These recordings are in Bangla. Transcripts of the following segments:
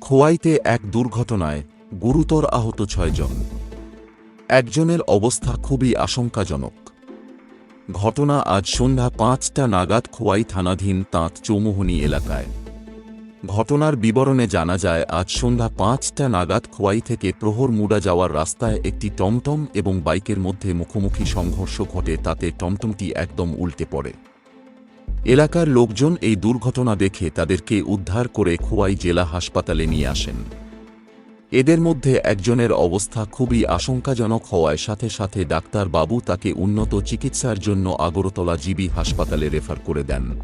খোয়াইতে এক দুর্ঘটনায় গুরুতর আহত ছয়জন। একজনের অবস্থা খুবই আশঙ্কাজনক। ঘটনা আজ সন্ধ্যা পাঁচটা নাগাদ খোয়াই থানাধীন তাঁত চৌমুহনী এলাকায়। ঘটনার বিবরণে জানা যায়, আজ সন্ধ্যা পাঁচটা নাগাদ খোয়াই থেকে প্রহর মুড়া যাওয়ার রাস্তায় একটি টমটম এবং বাইকের মধ্যে মুখোমুখি সংঘর্ষ ঘটে, তাতে টমটমটি একদম উল্টে পড়ে। এলাকার লোকজন এই দুর্ঘটনা দেখে তাদেরকে উদ্ধার করে খোয়াই জেলা হাসপাতালে নিয়ে আসেন। এদের মধ্যে একজনের অবস্থা খুবই আশঙ্কাজনক হওয়ায় সাথে সাথে ডাক্তার বাবু তাকে উন্নত চিকিৎসার জন্য আগরতলা জিবি হাসপাতালে রেফার করে দেন।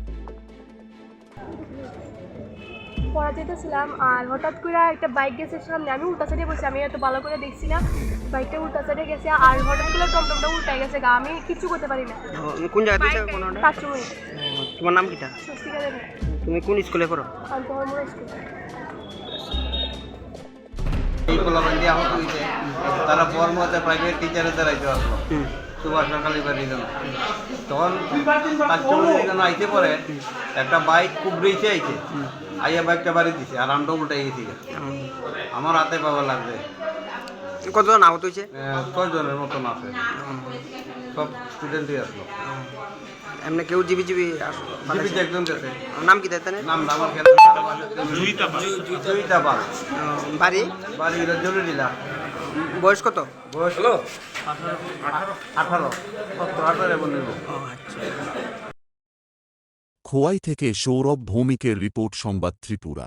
ছিলাম আর হঠাৎ করে একটা বাইক গেছে সামনে। আমি উল্টা সাইডে বসে আমি এত ভালো করে দেখছি না। বাইকটা উল্টা সাইডে গেছে আর হঠাৎ করে টমটমটা উল্টাই গেছে গা। আমি কিচ্ছু করতে পারি না। কোন তোমার নাম কিটা? তুমি কোন স্কুলে পড়ো? এই পোলাপান্ডি আহত হয়েছে। তারা বর্মতে প্রাইভেট টিচারের দ্বারা আসলো। সুভাষ সরকারি বাড়ির জন্য। তখন কাস্টমারের জন্য আইতে পরে একটা বাইক খুব রেসে আইছে আইয়া বাইকটা বাড়ি দিছে আর আমটা উল্টাই গেছি আমার হাতে পাওয়া লাগবে। কতজন আহত হয়েছে? ছয় জনের মতন আছে। সব স্টুডেন্টই আসলো। এমনি কেউ জিবি জিবি একজন গেছে। নাম কি তাই তানে নাম আমার কেন জুইতা পাল বাড়ি? বাড়ি বয়স কত? বয়স হলো আঠারো। আঠারো। আচ্ছা। খোয়াই থেকে সৌরভ ভৌমিকের রিপোর্ট সংবাদ ত্রিপুরা।